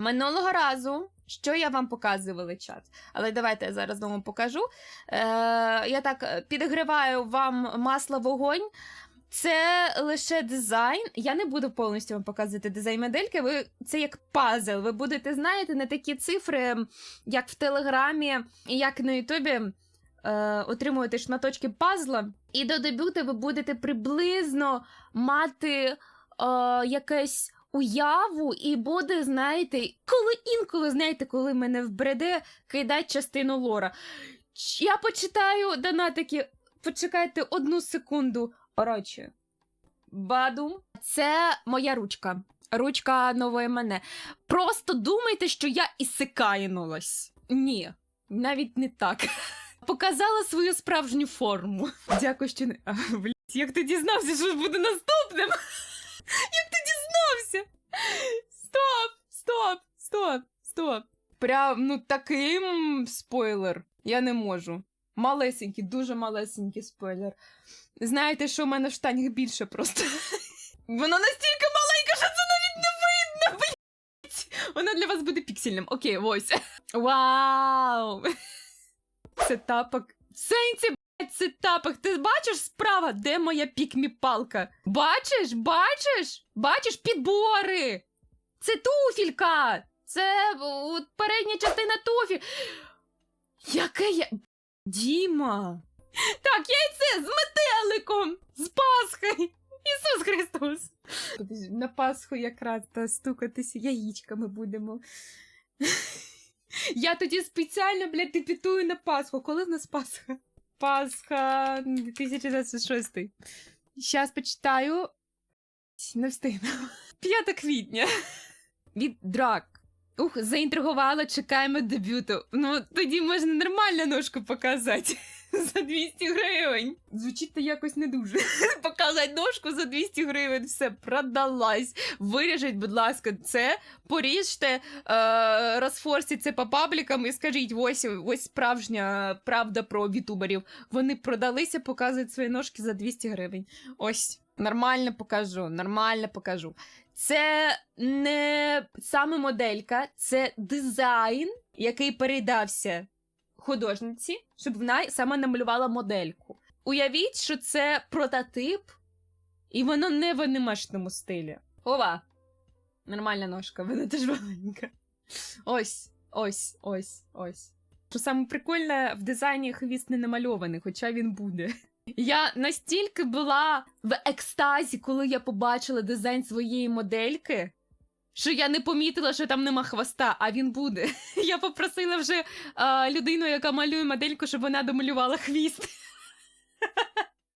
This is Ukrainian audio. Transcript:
Минулого разу, що я вам показувала чат, але давайте я зараз знову покажу. Е, я так е, підігриваю вам масло вогонь. Це лише дизайн. Я не буду повністю вам показувати дизайн модельки. Ви це як пазл. Ви будете знаєте не такі цифри, як в Телеграмі і як на Ютубі. Е, отримуєте шматочки пазла, і до дебюту ви будете приблизно мати е, якесь уяву, і буде, знаєте, коли інколи, знаєте, коли мене вбреде, кидать частину лора. Я почитаю донатики. Почекайте одну секунду. Коротше. Бадум. Це моя ручка. Ручка нової мене. Просто думайте, що я ісикаїнулась. Ні, навіть не так. Показала свою справжню форму. Дякую, що не. А, блядь, як ти дізнався, що буде наступним? Як ти? Стоп, стоп, стоп, стоп. Прям, ну такий м, спойлер. Я не можу. Малесенький, дуже малесенький спойлер. Знаєте, що в мене в штанях більше просто. Воно настільки маленьке, що це навіть не видно, блять. Воно для вас буде піксельним. Окей, ось. Вау! Це тапок. Сенсі, блять, це. Ти бачиш справа, де моя пікмі-палка? Бачиш, бачиш? Бачиш підбори. Це туфілька. Це от, передня частина туфі. Яке я. Діма. Так, яйце з метеликом, з Пасхою. Ісус Христос. На Пасху якраз та стукатися яєчками будемо. Я тоді спеціально, блядь, репетую на Пасху. Коли в нас Пасха? Пасха 2026. Щас почитаю. Не встигну. 5 квітня. Від драк. Ух, заінтригувала, чекаємо дебюту. Ну, тоді можна нормально ножку показати. За 200 гривень. Звучить то якось не дуже. Показати ножку за 200 гривень. Все, продалась. Виріжіть, будь ласка, це, поріжте, е, розфорсіть це по паблікам і скажіть: ось, ось справжня правда про вітуберів. Вони продалися, показують свої ножки за 200 гривень. Ось, нормально покажу, нормально покажу. Це не саме моделька, це дизайн, який передався художниці, щоб вона саме намалювала модельку. Уявіть, що це прототип, і воно не в анімешному стилі. Ова! Нормальна ножка, вона теж маленька. Ось, ось, ось, ось. Що саме прикольне, в дизайні хвіст не намальований, хоча він буде. Я настільки була в екстазі, коли я побачила дизайн своєї модельки, що я не помітила, що там нема хвоста, а він буде. Я попросила вже а, людину, яка малює модельку, щоб вона домалювала хвіст.